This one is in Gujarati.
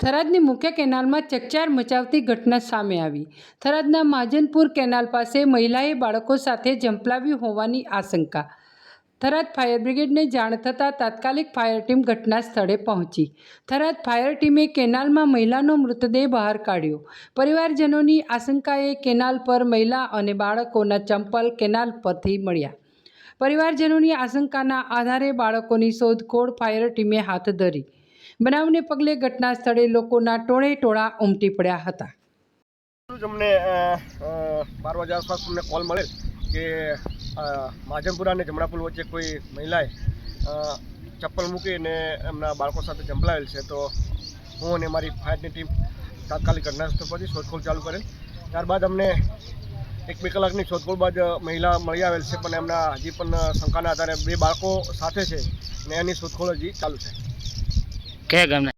થરાદની મુખ્ય કેનાલમાં ચકચાર મચાવતી ઘટના સામે આવી. થરાદના મહાજનપુર કેનાલ પાસે મહિલાએ બાળકો સાથે ઝંપલાવ્યું હોવાની આશંકા. થરાદ ફાયર બ્રિગેડને જાણ થતાં તાત્કાલિક ફાયર ટીમ ઘટના સ્થળે પહોંચી. થરાદ ફાયર ટીમે કેનાલમાં મહિલાનો મૃતદેહ બહાર કાઢ્યો. પરિવારજનોની આશંકાએ કેનાલ પર મહિલા અને બાળકોના ચંપલ કેનાલ પરથી મળ્યા. પરિવારજનોની આશંકાના આધારે બાળકોની શોધખોળ ફાયર ટીમે હાથ ધરી. બનાવને પગલે ઘટના સ્થળે લોકોના ટોળે ટોળા ઉમટી પડ્યા હતા. અમને બાર વાગ્યા આસપાસ અમને કોલ મળેલ કે માજમપુરા અને જમણાપુલ વચ્ચે કોઈ મહિલાએ ચપ્પલ મૂકીને એમના બાળકો સાથે જંપલાવેલ છે. તો હું અને મારી ફાયરની ટીમ તાત્કાલિક ઘટનાસ્થળ પરથી શોધખોળ ચાલુ કરેલ. ત્યારબાદ અમને એક બે કલાકની શોધખોળ બાદ મહિલા મળી આવેલ છે, પણ એમના હજી પણ શંકાના આધારે બે બાળકો સાથે છે ને એની શોધખોળ હજી ચાલુ છે. કયા ગામના